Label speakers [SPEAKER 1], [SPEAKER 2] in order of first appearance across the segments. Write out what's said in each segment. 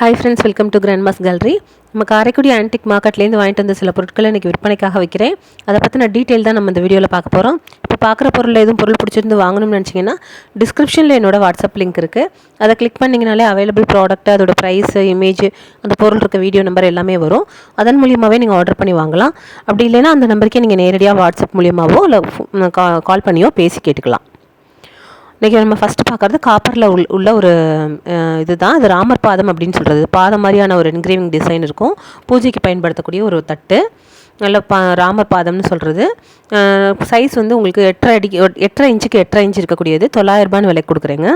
[SPEAKER 1] Hi friends welcome to grandma's gallery நம்ம Karaikudi antique மார்க்கெட்லேருந்து வாங்கிட்டு வந்த சில பொருட்களை இன்றைக்கி விற்பனைக்காக வைக்கிறேன். அதை பற்றின டீட்டெயில் தான் நம்ம இந்த வீடியோவில் பார்க்க போகிறோம் இப்போ பார்க்குற பொருளில் எதுவும் பொருள் பிடிச்சிருந்து வாங்கணும்னு நினச்சிங்கன்னா டிஸ்கிரிப்ஷனில் என்னோட வாட்ஸ்அப் லிங்க் இருக்குது அதை கிளிக் பண்ணிங்கனாலே அவைலபிள் ப்ராடக்ட் அதோட ப்ரைஸ் இமேஜ் அந்த பொருள் இருக்க வீடியோ நம்பர் எல்லாமே வரும். அதன் மூலியமாகவே நீங்கள் ஆர்டர் பண்ணி வாங்கலாம். அப்படி இல்லைன்னா அந்த நம்பருக்கே நீங்கள் நேரடியாக வாட்ஸ்அப் மூலியமாகவோ இல்லை கால் பண்ணியோ பேசி கேட்டுக்கலாம். இன்றைக்கி நம்ம ஃபஸ்ட்டு பார்க்குறது காப்பரில் உள் உள்ள ஒரு இதுதான். இது ராமர் பாதம் அப்படின்னு சொல்கிறது பாதம் மாதிரியான ஒரு என்கிரேவிங் டிசைன் இருக்கும். பூஜைக்கு பயன்படுத்தக்கூடிய ஒரு தட்டு. நல்ல பா ராமர் பாதம்னு சொல்கிறது சைஸ் வந்து உங்களுக்கு எட்டரை அடிக்கு எட்டரை இன்ச்சுக்கு எட்டரை இன்ச் இருக்கக்கூடியது. தொள்ளாயிரரூபான்னு விலைக்கு கொடுக்குறேங்க.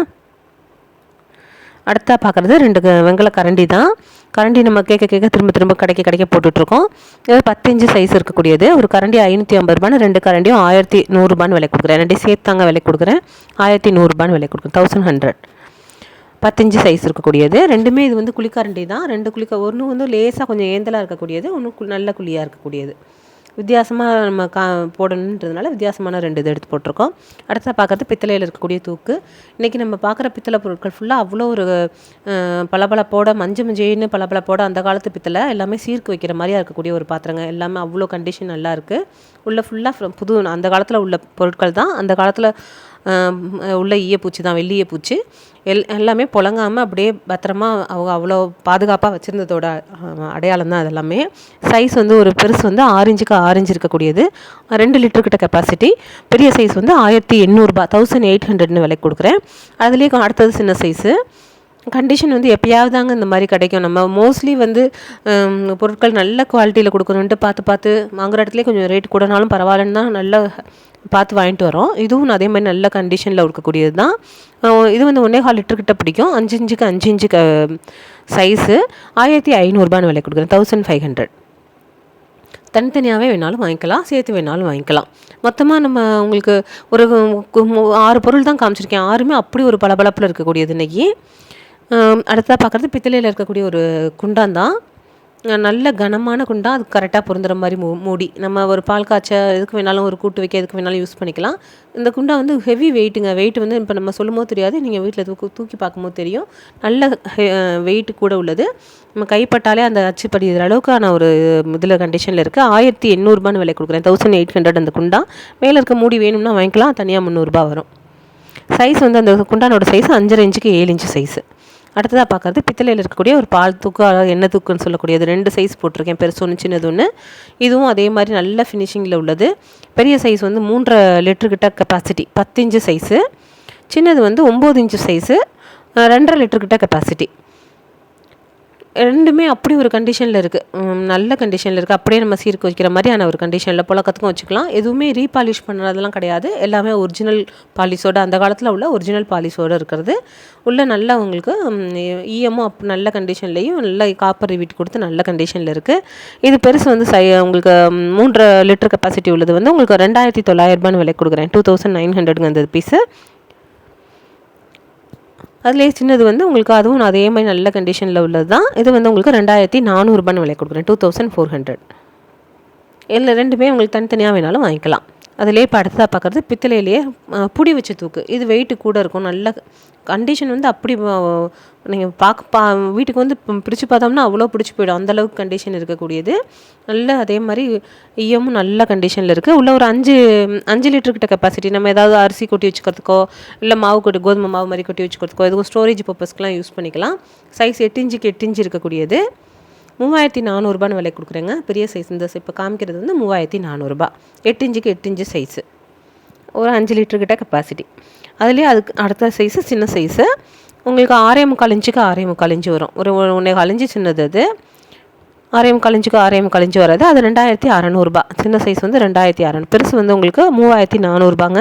[SPEAKER 1] அடுத்தா பார்க்குறது ரெண்டு வெங்கல கரண்டி தான். கரண்டி நம்ம கேட்க கேட்க திரும்ப திரும்ப கடைக்க கடைக்க போட்டுட்ருக்கோம். இது பத்து இன்ச்சு சைஸ் இருக்கக்கூடியது. ஒரு கரண்டி ஐநூற்றி ஐம்பது ரூபான்னு ரெண்டு கரண்டியும் ஆயிரத்தி நூறுரூபான்னு விலை கொடுக்குறேன். ரெண்டையும் சேர்த்தாங்க விலை கொடுக்குறேன். ஆயிரத்தி நூறுரூபான்னு விலை கொடுக்குறேன். தௌசண்ட் ஹண்ட்ரட் பத்தஞ்சு சைஸ் இருக்கக்கூடியது. ரெண்டுமே இது வந்து குழிக்கரண்டி தான். ரெண்டு குளிக்க ஒன்று வந்து லேசாக கொஞ்சம் ஏந்தலாக இருக்கக்கூடியது. ஒன்று நல்ல குழியாக இருக்கக்கூடியது. வித்தியாசமாக நம்ம கா போடணுன்றதுனால வித்தியாசமான ரெண்டு இது எடுத்து போட்டிருக்கோம். அடுத்ததாக பார்க்குறது பித்தளையில் இருக்கக்கூடிய தூக்கு. இன்றைக்கி நம்ம பார்க்குற பித்தளை பொருட்கள் ஃபுல்லாக அவ்வளோ ஒரு பளபளப்போட மஞ்சள் மஞ்சேன்னு பளபளப்போட அந்த காலத்து பித்தளை எல்லாமே சீர்க்கு வைக்கிற மாதிரியாக இருக்கக்கூடிய ஒரு பாத்திரங்க. எல்லாமே அவ்வளோ கண்டிஷன் நல்லா இருக்குது உள்ள ஃபுல்லாக புது அந்த காலத்தில் உள்ள பொருட்கள் தான். அந்த காலத்தில் உள்ள ஈயப்பூச்சி தான் வெள்ளி ஈயப்பூச்சி எல் எல்லாமே புழங்காமல் அப்படியே பத்திரமா அவங்க அவ்வளோ பாதுகாப்பாக வச்சுருந்ததோட அடையாளம் தான் அதெல்லாமே. சைஸ் வந்து ஒரு பெருசு வந்து ஆரஞ்சுக்கு ஆரஞ்சு இருக்கக்கூடியது. ரெண்டு லிட்டர் கிட்ட கெப்பாசிட்டி பெரிய சைஸ் வந்து ஆயிரத்தி எண்ணூறுபா தௌசண்ட் எயிட் ஹண்ட்ரட்னு விலை கொடுக்குறேன். அதுலேயே அடுத்தது சின்ன சைஸு கண்டிஷன் வந்து எப்பயாவது தாங்க இந்த மாதிரி கிடைக்கும். நம்ம மோஸ்ட்லி வந்து பொருட்கள் நல்ல குவாலிட்டியில் கொடுக்கணுன்ட்டு பார்த்து பார்த்து வாங்குற இடத்துலேயே கொஞ்சம் ரேட் கூடனாலும் பரவாயில்லன்னு தான் நல்ல பார்த்து வாங்கிட்டு வரோம். இதுவும் அதே மாதிரி நல்ல கண்டிஷனில் இருக்கக்கூடியது தான். இது வந்து ஒன்றே கால் லிட்டர் கிட்ட பிடிக்கும். அஞ்சு இன்ச்சுக்கு அஞ்சு இன்ச்சு சைஸு ஆயிரத்தி ஐநூறுரூபான்னு விலை கொடுக்குறேன். தௌசண்ட் ஃபைவ் ஹண்ட்ரட் தனித்தனியாகவே வேணாலும் வாங்கிக்கலாம். சேர்த்து வேணாலும் வாங்கிக்கலாம். மொத்தமாக நம்ம உங்களுக்கு ஒரு ஆறு பொருள் தான் காமிச்சிருக்கேன். ஆறுமே அப்படி ஒரு பளபளப்பில் இருக்கக்கூடியது இன்றைக்கி அடுத்ததாக பார்க்குறது பித்தளையில் இருக்கக்கூடிய ஒரு குண்டான் தான். நல்ல கனமான குண்டா அது கரெக்டாக பொருந்துகிற மாதிரி மூ மூடி. நம்ம ஒரு பால் காய்ச்ச எதுக்கு வேணாலும் ஒரு கூட்டு வைக்க எதுக்கு வேணாலும் யூஸ் பண்ணிக்கலாம். இந்த குண்டா வந்து ஹெவி வெயிட்டுங்க வெயிட் வந்து இப்போ நம்ம சொல்லும் போது தெரியாது. நீங்கள் வீட்டில் தூக்கு தூக்கி பார்க்கும்போது தெரியும். நல்ல வெயிட் கூட உள்ளது. நம்ம கைப்பட்டாலே அந்த அச்சு படிக்கிற அளவுக்கான ஒரு இதில் கண்டிஷனில் இருக்குது ஆயிரத்தி எண்ணூறுபான்னு விலை கொடுக்குறேன். தௌசண்ட் எயிட் ஹண்ட்ரட் அந்த குண்டா. மேலே இருக்க மூடி வேணும்னா வாங்கிக்கலாம். தனியாக முந்நூறுரூபா வரும். சைஸ் வந்து அந்த குண்டானோட சைஸ் அஞ்சரை இன்ச்சுக்கு ஏழு இன்ச்சு சைஸு அடுத்ததாக பார்க்குறது பித்தளையில் இருக்கக்கூடிய ஒரு பால் தூக்கு எண்ணெய் தூக்குன்னு சொல்லக்கூடியது. ரெண்டு சைஸ் போட்டிருக்கேன். பெருசு ஒன்று சின்னது ஒன்று இதுவும் அதே மாதிரி நல்ல ஃபினிஷிங்கில் உள்ளது. பெரிய சைஸ் வந்து மூன்றரை லிட்டருக்கிட்ட கெப்பாசிட்டி பத்து இன்ச்சு சைஸு சின்னது வந்து ஒம்பது இன்ச்சு சைஸு ரெண்டரை லிட்டருக்கிட்ட கெப்பாசிட்டி ரெண்டுமே அப்படி ஒரு கண்டிஷனில் இருக்குது நல்ல கண்டிஷனில் இருக்குது அப்படியே நம்ம சீருக்கு வைக்கிற மாதிரியான ஒரு கண்டிஷனில் புழக்கத்துக்கும் வச்சுக்கலாம். எதுவுமே ரீபாலிஷ் பண்ணுறதெல்லாம் கிடையாது. எல்லாமே ஒரிஜினல் பாலிசோடு அந்த காலத்தில் உள்ள ஒரிஜினல் பாலிஸோடு இருக்கிறது. உள்ள நல்லா உங்களுக்கு இஎம்மும் அப் நல்ல கண்டிஷன்லேயும் நல்ல காப்பர் வீட்டு கொடுத்து நல்ல கண்டிஷனில் இருக்குது இது பெருசு வந்து சை உங்களுக்கு மூன்றரை லிட்டர் கெப்பாசிட்டி உள்ளது. வந்து உங்களுக்கு ரெண்டாயிரத்தி தொள்ளாயிரரூபான்னு விலை கொடுக்குறேன். டூ தௌசண்ட் நைன் ஹண்ட்ரடுங்க அந்த பீஸு அதுலேயே சின்னது வந்து உங்களுக்கு அதுவும் அதே மாதிரி நல்ல கண்டிஷனில் உள்ளது தான் இது வந்து உங்களுக்கு ரெண்டாயிரத்தி நானூறுபான்னு விலை கொடுக்குறேன். டூ தௌசண்ட் ஃபோர் ஹண்ட்ரட் இல்லை ரெண்டுமே உங்களுக்கு தனித்தனியாக வேணாலும் வாங்கிக்கலாம். அதிலே இப்போ அடுத்ததாக பார்க்குறது பித்தளையிலேயே புடி வச்சு தூக்கு. இது வெயிட்டு கூட இருக்கும். நல்ல கண்டிஷன் வந்து அப்படி நீங்கள் பார்க்க பா வீட்டுக்கு வந்து பிடிச்சி பார்த்தோம்னா அவ்வளோ பிடிச்சி போயிடும். அந்தளவுக்கு கண்டிஷன் இருக்கக்கூடியது. நல்ல அதே மாதிரி ஈயமும் நல்ல கண்டிஷனில் இருக்குது உள்ள ஒரு அஞ்சு அஞ்சு லிட்டர்கிட்ட கெப்பாசிட்டி நம்ம ஏதாவது அரிசி கொட்டி வச்சுக்கிறதுக்கோ இல்லை மாவு கொட்டி கோதுமை மாவு மாதிரி கொட்டி வச்சுக்கிறதுக்கோ எதுவும் ஸ்டோரேஜ் பர்பஸ்க்கெலாம் யூஸ் பண்ணிக்கலாம். சைஸ் எட்டு இஞ்சுக்கு எட்டு இன்ச்சு இருக்கக்கூடியது. மூவாயிரத்தி நானூறுபான்னு விலை கொடுக்குறேங்க. பெரிய சைஸ் இந்த இப்போ காமிக்கிறது வந்து மூவாயிரத்தி நானூறுரூபா எட்டு இஞ்சுக்கு எட்டு இன்ச்சு சைஸு ஒரு அஞ்சு லிட்டருக்கிட்ட கெப்பாசிட்டி அதுலேயே அதுக்கு அடுத்த சைஸு சின்ன சைஸு உங்களுக்கு ஆறே முக்கால் இன்ச்சுக்கு ஆறே முக்கால் இன்ச்சு வரும். ஒரு ஒன்றே கால் இன்ச்சு சின்னது அது. ஆறே முக்கால் இன்ச்சுக்கு ஆறே முக்கால் இன்ச்சு வராது அது ரெண்டாயிரத்தி அறநூறுபா. சின்ன சைஸ் வந்து ரெண்டாயிரத்தி அறநூறு. பெருசு வந்து உங்களுக்கு மூவாயிரத்தி நானூறுபாங்க.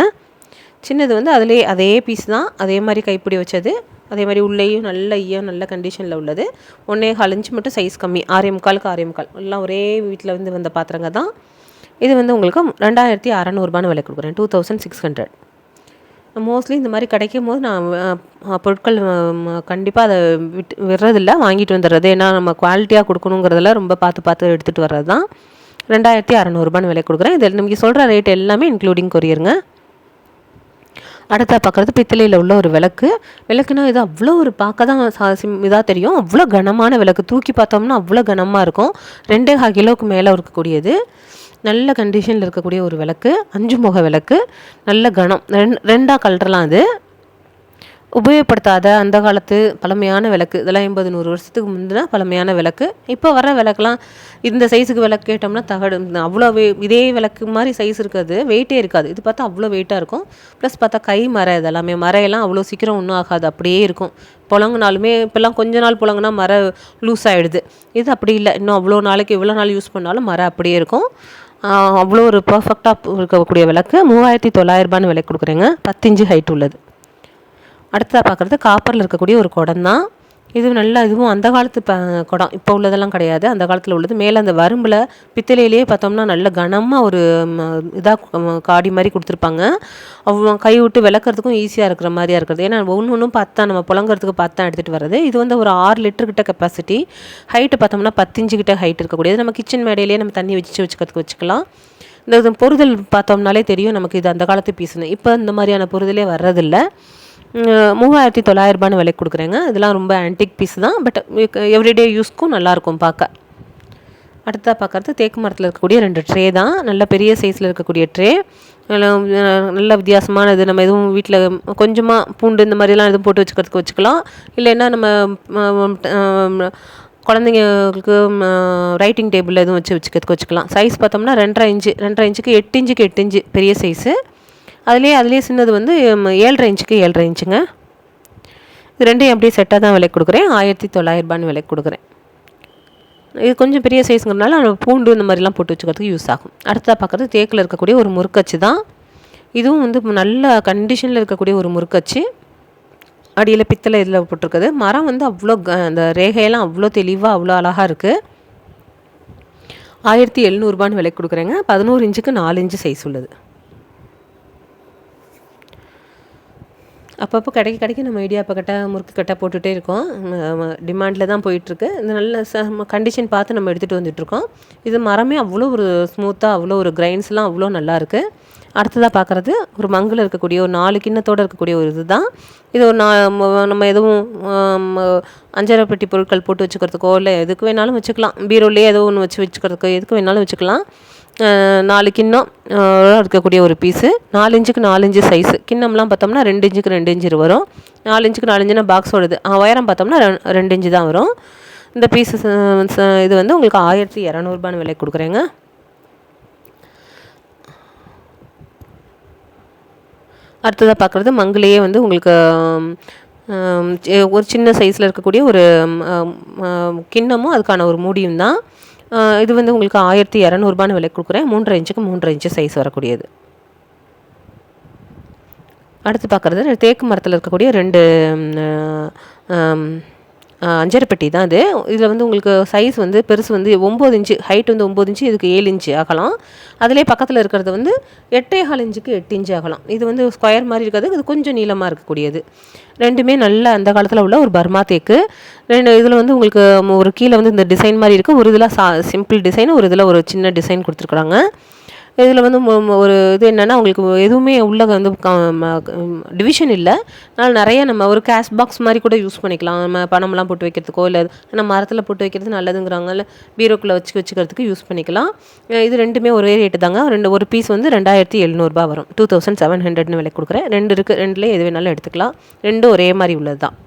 [SPEAKER 1] சின்னது வந்து அதிலே அதே பீஸ் தான். அதே மாதிரி கைப்பிடி வச்சது. அதே மாதிரி உள்ளேயும் நல்ல ஈயம் நல்ல கண்டிஷனில் உள்ளது. ஒன்றே கால் இன்ச்சு மட்டும் சைஸ் கம்மி. ஆறே முக்காலுக்கு ஆறே முக்கால். எல்லாம் ஒரே வீட்டில் வந்து வந்த பாத்திரங்க தான். இது வந்து உங்களுக்கு ரெண்டாயிரத்தி அறநூறுபான்னு விலை கொடுக்குறேன். Two thousand six hundred mostly இந்த மாதிரி கிடைக்கும் போது நான் பொருட்கள் கண்டிப்பாக அதை விட்டு விடுறதில்ல. வாங்கிட்டு வந்துடுறது. ஏன்னா நம்ம குவாலிட்டியாக கொடுக்கணுங்கிறதெல்லாம் ரொம்ப பார்த்து பார்த்து எடுத்துகிட்டு வர்றது தான் ரெண்டாயிரத்தி அறநூறுபான்னு விலை கொடுக்குறேன். இதில் நமக்கு சொல்கிற ரேட் எல்லாமே இன்க்ளூடிங் கொரியருங்க அடுத்த பார்க்குறது பித்தளையில் உள்ள ஒரு விளக்கு. விளக்குனா இது அவ்வளோ ஒரு பார்க்க தான் சா- சிம் இதாக தெரியும். அவ்வளோ கனமான விளக்கு. தூக்கி பார்த்தோம்னா அவ்வளோ கனமாக இருக்கும். ரெண்டே ஹா கிலோவுக்கு மேலே இருக்கக்கூடியது. நல்ல கண்டிஷனில் இருக்கக்கூடிய ஒரு விளக்கு. அஞ்சு முக விளக்கு. நல்ல கனம் ரெண் ரெண்டாக கலரலாம் அது. உபயோகப்படுத்தாத அந்த காலத்து பழமையான விளக்கு இதெல்லாம் எண்பது நூறு வருஷத்துக்கு முந்தின பழமையான விளக்கு. இப்போ வர விளக்குலாம் இந்த சைஸுக்கு விளக்கு கேட்டோம்னா தகடு இந்த அவ்வளோ வே இதே விளக்கு மாதிரி சைஸ் இருக்காது வெயிட்டே இருக்காது. இது பார்த்தா அவ்வளோ வெயிட்டாக இருக்கும். ப்ளஸ் பார்த்தா கை மரம் இதெல்லாமே மரையெல்லாம் அவ்வளோ சீக்கிரம் ஒன்றும் ஆகாது அப்படியே இருக்கும். புழங்குனாலுமே இப்போல்லாம் கொஞ்ச நாள் புழங்குனா மரம் லூஸ் ஆகிடுது இது அப்படி இல்லை. இன்னும் அவ்வளோ நாளைக்கு இவ்வளோ நாள் யூஸ் பண்ணாலும் மரம் அப்படியே இருக்கும். அவ்வளோ ஒரு பர்ஃபெக்டாக இருக்கக்கூடிய விளக்கு. மூவாயிரத்தி தொள்ளாயிரரூபான்னு விலை கொடுக்குறேங்க. பத்து ஹைட் உள்ளது. அடுத்ததாக பார்க்குறது காப்பரில் இருக்கக்கூடிய ஒரு குடம் தான் இது நல்லா இதுவும் அந்த காலத்து ப குடம். இப்போ உள்ளதெல்லாம் கிடையாது. அந்த காலத்தில் உள்ளது. மேலே அந்த வரும்பில் பித்தளையிலேயே பார்த்தோம்னா நல்ல கனமாக ஒரு இதாக காடி மாதிரி கொடுத்துருப்பாங்க. அவங்க கை விட்டு விளக்குறதுக்கும் ஈஸியாக இருக்கிற மாதிரியா இருக்கிறது. ஏன்னா ஒன்று ஒன்றும் பார்த்தா நம்ம புலங்குறதுக்கு பார்த்தா எடுத்துகிட்டு வர்றது. இது வந்து ஒரு ஆறு லிட்டர் கிட்ட கெப்பாசிட்டி ஹைட்டு பார்த்தோம்னா பத்தஞ்சு கிட்ட ஹைட் இருக்கக்கூடியது. நம்ம கிச்சன் மேடையிலேயே நம்ம தண்ணி வச்சு வச்சுக்கிறதுக்கு வச்சுக்கலாம். இந்த இது பொருதல் பார்த்தோம்னாலே தெரியும். நமக்கு இது அந்த காலத்து பீஸ்னு இப்போ இந்த மாதிரியான பொருதலே வர்றதில்லை. மூவாயிரத்தி தொள்ளாயிரரூபான்னு விலைக்கு கொடுக்குறேங்க. இதெல்லாம் ரொம்ப ஆன்டிக் பீஸ் தான். பட் எவ்ரிடே யூஸ்க்கும் நல்லாயிருக்கும் பார்க்க. அடுத்ததாக பார்க்குறது தேக்கு மரத்தில் இருக்கக்கூடிய ரெண்டு ட்ரே தான். நல்ல பெரிய சைஸில் இருக்கக்கூடிய ட்ரே நல்ல வித்தியாசமானது நம்ம எதுவும் வீட்டில் கொஞ்சமாக பூண்டு இந்த மாதிரிலாம் எதுவும் போட்டு வச்சுக்கிறதுக்கு வச்சுக்கலாம். இல்லைன்னா நம்ம குழந்தைங்களுக்கு ரைட்டிங் டேபிள் எதுவும் வச்சு வச்சுக்கிறதுக்கு வச்சுக்கலாம். சைஸ் பார்த்தோம்னா ரெண்டரை இன்ச்சு ரெண்டரை இன்ச்சுக்கு எட்டு இன்ச்சுக்கு எட்டு இன்ச்சு பெரிய சைஸு அதுலேயே அதுலேயே சின்னது வந்து ஏழரை இன்ச்சுக்கு ஏழரை இன்ச்சுங்க இது ரெண்டையும் அப்படியே செட்டாக தான் விலைக்கு கொடுக்குறேன். ஆயிரத்தி தொள்ளாயிரரூபான்னு விலைக்கு கொடுக்குறேன். இது கொஞ்சம் பெரிய சைஸுங்கிறனால நம்ம பூண்டு இந்த மாதிரிலாம் போட்டு வச்சுக்கிறதுக்கு யூஸ் ஆகும். அடுத்ததாக பார்க்குறது தேக்கில் இருக்கக்கூடிய ஒரு முறுக்கச்சு தான். இதுவும் வந்து நல்ல கண்டிஷனில் இருக்கக்கூடிய ஒரு முறுக்கச்சு. அடியில் பித்தளை இதில் போட்டிருக்குது. மரம் வந்து அவ்வளோ க அந்த ரேகையெல்லாம் அவ்வளோ தெளிவாக அவ்வளோ அழகாக இருக்குது ஆயிரத்தி எழுநூறுபான்னு விலைக்கு கொடுக்குறேங்க. பதினோரு இன்ச்சுக்கு நாலு இன்ச்சு சைஸ் உள்ளது. அப்பப்போ கடைக்கு கடைக்கு நம்ம இடியாப்ப கட்டை முறுக்கு கட்டை போட்டுகிட்டே இருக்கோம். டிமாண்டில் தான் போயிட்டுருக்கு. இந்த நல்ல ச கண்டிஷன் பார்த்து நம்ம எடுத்துகிட்டு வந்துட்டுருக்கோம். இது மரமே அவ்வளோ ஒரு ஸ்மூத்தாக அவ்வளோ ஒரு கிரைன்ஸ்லாம் அவ்வளோ நல்லாயிருக்கு அடுத்ததாக பார்க்குறது ஒரு மங்கில் இருக்கக்கூடிய ஒரு நாலு கிண்ணத்தோடு இருக்கக்கூடிய ஒரு இது தான் இது ஒரு நா நம்ம எதுவும் அஞ்சரை பெட்டி பொருட்கள் போட்டு வச்சுக்கிறதுக்கோ இல்லை எதுக்கு வேணாலும் வச்சுக்கலாம். பீரோலேயே ஏதோ ஒன்று வச்சு வச்சுக்கிறதுக்கோ எதுக்கு வேணாலும் வச்சுக்கலாம். நாலு கிண்ணம் இருக்கக்கூடிய ஒரு பீஸு நாலு இன்ச்சுக்கு நாலு இன்ச்சு சைஸு கிண்ணம்லாம் பார்த்தோம்னா ரெண்டு இன்ச்சுக்கு ரெண்டு இன்ச்சு வரும். நாலு இன்ச்சுக்கு நாலு இன்ச்சுனா பாக்ஸோடது உயரம் பார்த்தோம்னா ரெ- ரெண்டு இன்ச்சு தான் வரும். இந்த பீஸு இது வந்து உங்களுக்கு ஆயிரத்தி இரநூறுபான்னு விலை கொடுக்குறேங்க. அடுத்ததாக பார்க்குறது மங்கிலேயே வந்து உங்களுக்கு ஒரு சின்ன சைஸில் இருக்கக்கூடிய ஒரு கிண்ணமும் அதுக்கான ஒரு மூடியும் தான். இது வந்து உங்களுக்கு ஆயிரத்தி இரநூறுபான்னு விலை கொடுக்குறேன். மூன்றரை இன்ச்சுக்கு மூன்றரை இன்ச்சு சைஸ் வரக்கூடியது. அடுத்து பார்க்குறது தேக்கு மரத்தில் இருக்கக்கூடிய ரெண்டு அஞ்சரை பெட்டி தான் அது. இதில் வந்து உங்களுக்கு சைஸ் வந்து பெருசு வந்து ஒம்பது இன்ச்சு ஹைட் வந்து ஒம்பது இன்ச்சு இதுக்கு ஏழு இன்ச்சு ஆகலாம். அதிலே பக்கத்தில் இருக்கிறது வந்து எட்டே கால் இன்ச்சுக்கு எட்டு இன்ச்சு ஆகலாம். இது வந்து ஸ்கொயர் மாதிரி இருக்காது இது கொஞ்சம் நீளமாக இருக்கக்கூடியது. ரெண்டுமே நல்ல அந்த காலத்தில் உள்ள ஒரு பர்மா தேக்கு. ரெண்டு இதில் வந்து உங்களுக்கு ஒரு கீழே வந்து இந்த டிசைன் மாதிரி இருக்குது ஒரு இதில் சா சிம்பிள் டிசைன் ஒரு இதில் ஒரு சின்ன டிசைன் கொடுத்துருக்குறாங்க. இதில் வந்து ஒரு இது என்னென்னா உங்களுக்கு எதுவுமே உள்ள வந்து டிவிஷன் இல்லை. அதனால் நிறைய நம்ம ஒரு கேஷ் பாக்ஸ் மாதிரி கூட யூஸ் பண்ணிக்கலாம். நம்ம பணம்லாம் போட்டு வைக்கிறதுக்கோ இல்லை நம்ம மரத்தில் போட்டு வைக்கிறது நல்லதுங்கிறாங்கல்ல பீரோக்குள்ளே வச்சு வச்சுக்கிறதுக்கு யூஸ் பண்ணிக்கலாம். இது ரெண்டுமே ஒரே ரேட்டு தாங்க. ரெண்டு ஒரு பீஸ் வந்து ரெண்டாயிரத்தி எழுநூறுபா வரும். டூ தௌசண்ட் செவன் ஹண்ட்ரட்னு விலை கொடுக்குறேன். ரெண்டு இருக்குது ரெண்டுலேயே எது வேணாலும் எடுத்துக்கலாம். ரெண்டும் ஒரே மாதிரி உள்ளது தான்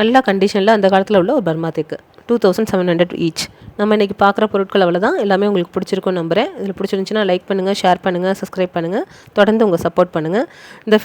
[SPEAKER 1] நல்ல கண்டிஷனில் அந்த காலத்தில் உள்ள ஒரு பர்மா தேக்கு. Two thousand seven hundred each நம்ம இன்றைக்கி பார்க்குற பொருட்கள் அவ்வளோ தான் எல்லாமே உங்களுக்கு பிடிச்சிருக்கும் நம்புகிறேன் இதில் பிடிச்சிருந்துச்சின்னா லைக் பண்ணுங்கள் ஷேர் பண்ணுங்கள் சப்ஸ்கிரைப் பண்ணுங்கள் தொடர்ந்து உங்கள் சப்போர்ட் பண்ணுங்கள் இந்த